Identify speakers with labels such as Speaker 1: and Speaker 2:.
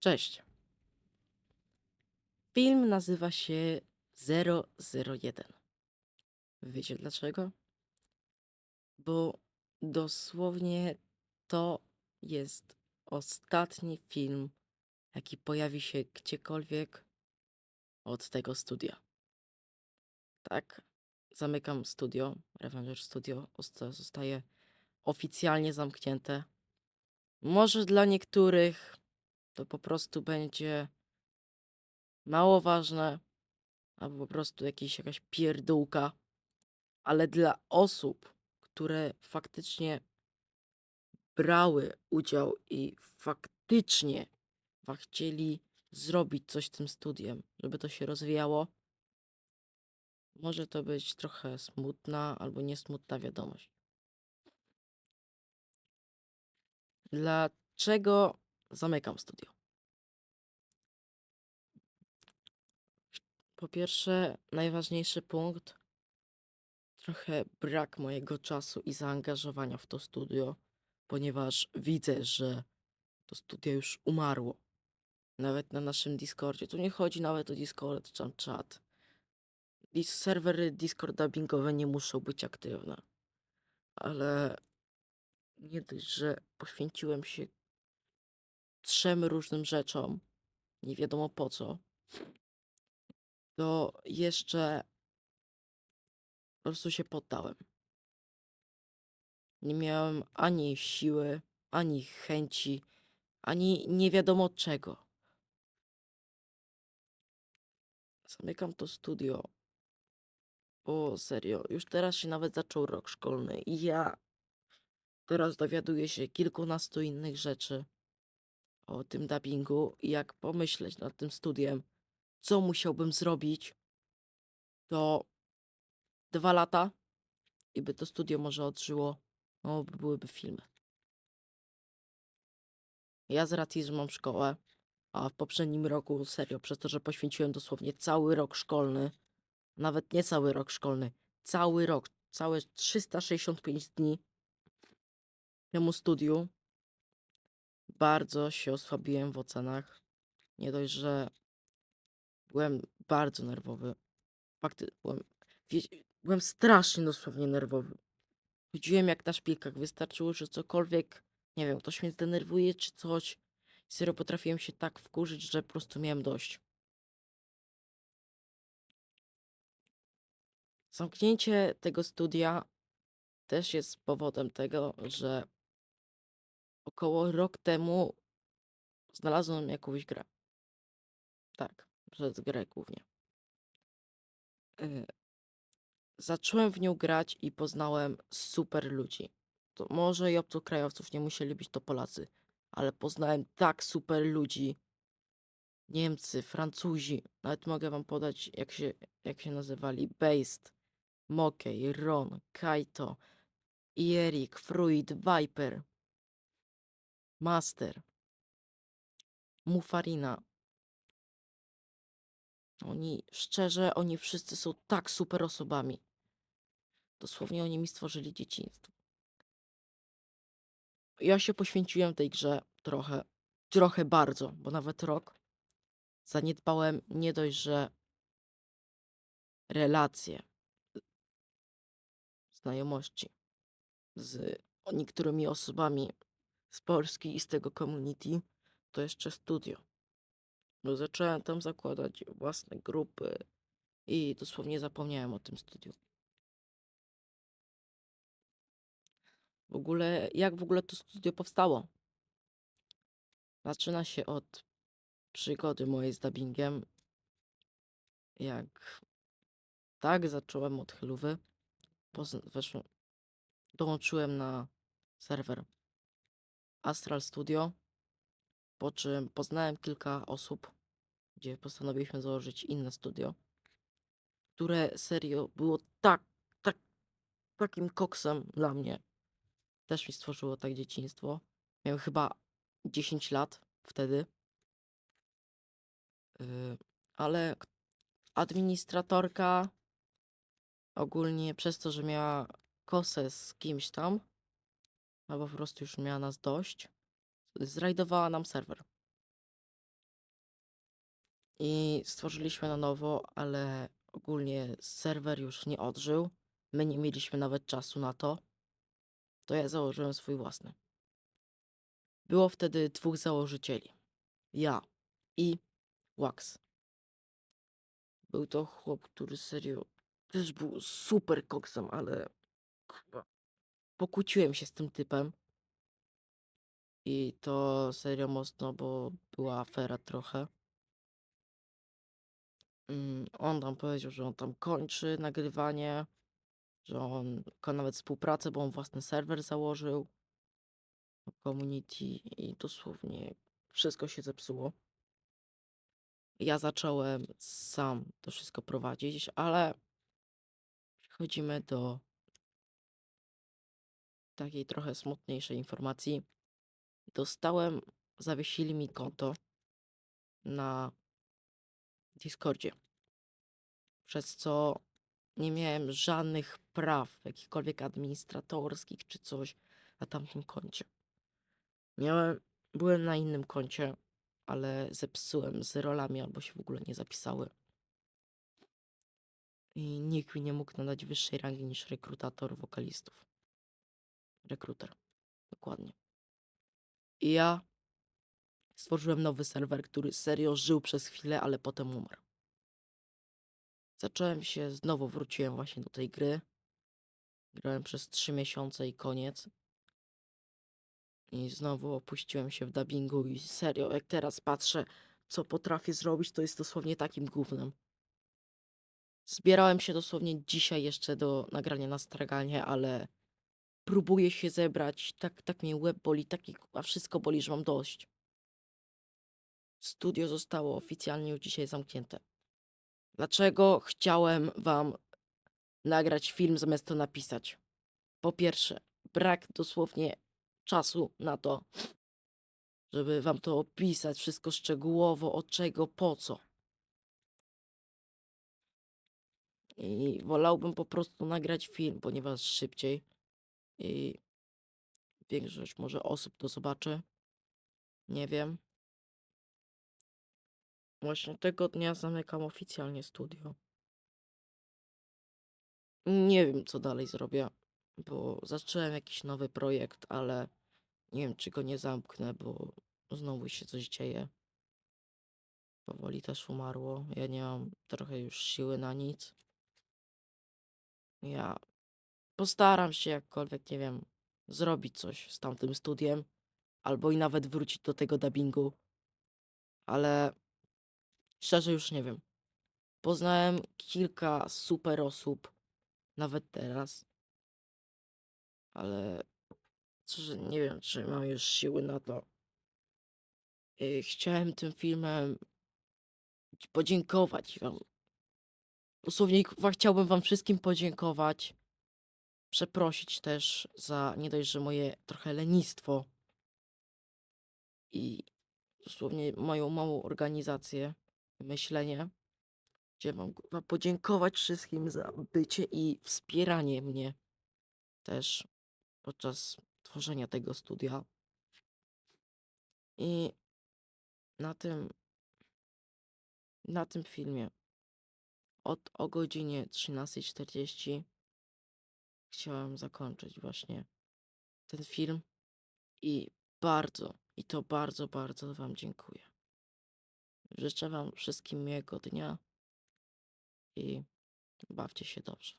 Speaker 1: Cześć. Film nazywa się 001. Wiecie dlaczego? Bo dosłownie to jest ostatni film, jaki pojawi się gdziekolwiek od tego studia. Tak, zamykam studio, Revenger Studio osta- zostaje oficjalnie zamknięte. Może dla niektórych to po prostu będzie mało ważne, albo po prostu jakieś, jakaś pierdółka, ale dla osób, które faktycznie brały udział i faktycznie chcieli zrobić coś z tym studiem, żeby to się rozwijało, może to być trochę smutna albo niesmutna wiadomość. Dlaczego zamykam studio? Po pierwsze, najważniejszy punkt, trochę brak mojego czasu i zaangażowania w to studio, ponieważ widzę, że to studio już umarło. Nawet na naszym Discordzie. Tu nie chodzi nawet o Discord czy czat. Dis serwery Discord dubbingowe nie muszą być aktywne. Ale nie dość, że poświęciłem się trzem różnym rzeczom, nie wiadomo po co, to jeszcze po prostu się poddałem. Nie miałem ani siły, ani chęci, ani nie wiadomo czego. Zamykam to studio. Bo serio, już teraz się nawet zaczął rok szkolny i ja teraz dowiaduję się kilkunastu innych rzeczy o tym dubbingu i jak pomyśleć nad tym studiem, co musiałbym zrobić, to dwa lata i by to studio może odżyło, no by byłyby filmy. Ja z racji, że mam szkołę, a w poprzednim roku, serio, przez to, że poświęciłem dosłownie cały rok szkolny, nawet nie cały rok szkolny, cały rok, całe 365 dni temu studiu, bardzo się osłabiłem w ocenach. Nie dość, że byłem bardzo nerwowy. Fakty, byłem, byłem strasznie dosłownie nerwowy. Chodziłem jak na szpilkach, wystarczyło, że cokolwiek, nie wiem, ktoś mnie zdenerwuje czy coś. Serio potrafiłem się tak wkurzyć, że po prostu miałem dość. Zamknięcie tego studia też jest powodem tego, że około rok temu znalazłem jakąś grę. Tak, przez grę głównie. Y, Zacząłem w nią grać i poznałem super ludzi. To może i obcokrajowców nie musieli być to Polacy, ale poznałem tak super ludzi. Niemcy, Francuzi, nawet mogę wam podać jak się, jak się nazywali. Based, Mokey, Ron, Kaito, Erik, Fruit, Viper, Master, Mufarina. Oni, szczerze, oni wszyscy są tak super osobami. Dosłownie oni mi stworzyli dzieciństwo. Ja się poświęciłem tej grze trochę, trochę bardzo, bo nawet rok zaniedbałem nie dość, że relacje, znajomości z niektórymi osobami z Polski i z tego community, to jeszcze studio. Bo zacząłem tam zakładać własne grupy i dosłownie zapomniałem o tym studiu. W ogóle, jak w ogóle to studio powstało? Zaczyna się od przygody mojej z dubbingiem. Jak tak zacząłem od chylówy, dołączyłem na serwer Astral Studio, po czym poznałem kilka osób, gdzie postanowiliśmy założyć inne studio, które serio było tak, tak, takim koksem dla mnie. Też mi stworzyło tak dzieciństwo. Miałem chyba 10 lat wtedy. Yy, ale administratorka ogólnie przez to, że miała kosę z kimś tam, albo po prostu już miała nas dość, zrajdowała nam serwer. I stworzyliśmy na nowo, ale ogólnie serwer już nie odżył. My nie mieliśmy nawet czasu na to. To ja założyłem swój własny. Było wtedy dwóch założycieli. Ja i Wax. Był to chłop, który serio też był super koksem, ale pokłóciłem się z tym typem. I to serio mocno, bo była afera trochę. Mm, On tam powiedział, że on tam kończy nagrywanie, że on nawet współpracę, bo on własny serwer założył. Community i dosłownie wszystko się zepsuło. Ja zacząłem sam to wszystko prowadzić, ale przechodzimy do takiej trochę smutniejszej informacji. Dostałem, zawiesili mi konto na Discordzie, przez co nie miałem żadnych praw, jakichkolwiek administratorskich czy coś na tamtym koncie. Miałem, byłem na innym koncie, ale zepsułem z rolami albo się w ogóle nie zapisały. I nikt mi nie mógł nadać wyższej rangi niż rekrutator wokalistów. Rekruter. Dokładnie. I ja stworzyłem nowy serwer, który serio żył przez chwilę, ale potem umarł. Zacząłem się, znowu wróciłem właśnie do tej gry. Grałem przez 3 miesiące i koniec. I znowu opuściłem się w dubbingu i serio, jak teraz patrzę, co potrafię zrobić, to jest dosłownie takim gównem. Zbierałem się dosłownie dzisiaj jeszcze do nagrania na straganie, ale próbuję się zebrać. Tak, tak mnie łeb boli, tak kurwa wszystko boli, że mam dość. Studio zostało oficjalnie już dzisiaj zamknięte. Dlaczego chciałem wam nagrać film zamiast to napisać? Po pierwsze, brak dosłownie czasu na to, żeby wam to opisać, wszystko szczegółowo, od czego, po co. I wolałbym po prostu nagrać film, ponieważ szybciej i większość może osób to zobaczy. Nie wiem. Właśnie tego dnia zamykam oficjalnie studio. Nie wiem, co dalej zrobię, bo zacząłem jakiś nowy projekt, ale nie wiem, czy go nie zamknę, bo znowu się coś dzieje. Powoli też umarło. Ja nie mam trochę już siły na nic. Ja postaram się jakkolwiek, nie wiem, zrobić coś z tamtym studiem, albo i nawet wrócić do tego dubbingu. Ale szczerze już nie wiem. Poznałem kilka super osób, nawet teraz. Ale szczerze nie wiem, czy mam już siły na to. Y, Chciałem tym filmem podziękować wam. Dosłownie chciałbym wam wszystkim podziękować. Przeprosić też za nie dość, że moje trochę lenistwo i dosłownie moją małą organizację, myślenie. Wam kurwa, podziękować wszystkim za bycie i wspieranie mnie też podczas tworzenia tego studia. I na tym na tym filmie od o godzinie 13.40 chciałem zakończyć właśnie ten film i bardzo, i to bardzo, bardzo Wam dziękuję. Życzę Wam wszystkim miłego dnia i bawcie się dobrze.